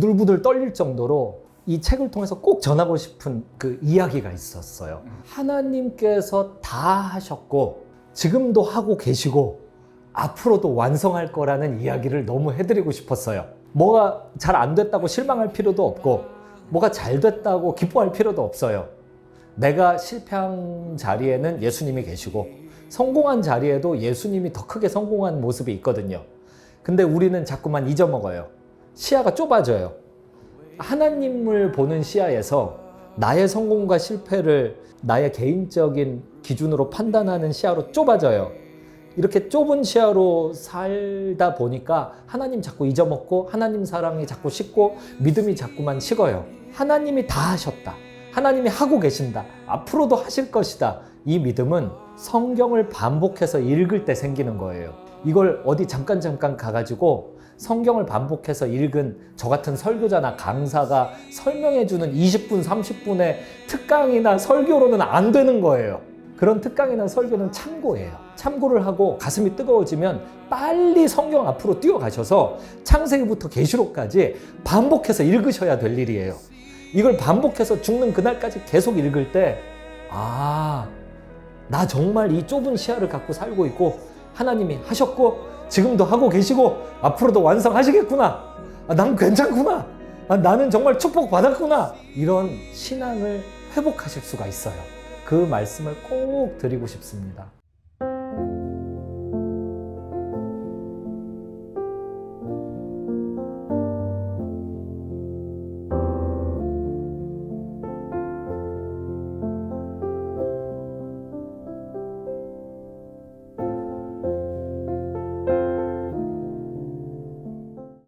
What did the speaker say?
부들부들 떨릴 정도로 이 책을 통해서 꼭 전하고 싶은 그 이야기가 있었어요. 하나님께서 다 하셨고 지금도 하고 계시고 앞으로도 완성할 거라는 이야기를 너무 해드리고 싶었어요. 뭐가 잘 안 됐다고 실망할 필요도 없고 뭐가 잘 됐다고 기뻐할 필요도 없어요. 내가 실패한 자리에는 예수님이 계시고 성공한 자리에도 예수님이 더 크게 성공한 모습이 있거든요. 근데 우리는 자꾸만 잊어먹어요. 시야가 좁아져요. 하나님을 보는 시야에서 나의 성공과 실패를 나의 개인적인 기준으로 판단하는 시야로 좁아져요. 이렇게 좁은 시야로 살다 보니까 하나님 자꾸 잊어먹고 하나님 사랑이 자꾸 식고 믿음이 자꾸만 식어요. 하나님이 다 하셨다. 하나님이 하고 계신다. 앞으로도 하실 것이다. 이 믿음은 성경을 반복해서 읽을 때 생기는 거예요. 이걸 어디 잠깐 잠깐 가가지고 성경을 반복해서 읽은 저 같은 설교자나 강사가 설명해주는 20분, 30분의 특강이나 설교로는 안 되는 거예요. 그런 특강이나 설교는 참고예요. 참고를 하고 가슴이 뜨거워지면 빨리 성경 앞으로 뛰어가셔서 창세기부터 계시록까지 반복해서 읽으셔야 될 일이에요. 이걸 반복해서 죽는 그날까지 계속 읽을 때, 아, 나 정말 이 좁은 시야를 갖고 살고 있고, 하나님이 하셨고, 지금도 하고 계시고, 앞으로도 완성하시겠구나. 아, 난 괜찮구나. 아, 나는 정말 축복 받았구나. 이런 신앙을 회복하실 수가 있어요. 그 말씀을 꼭 드리고 싶습니다.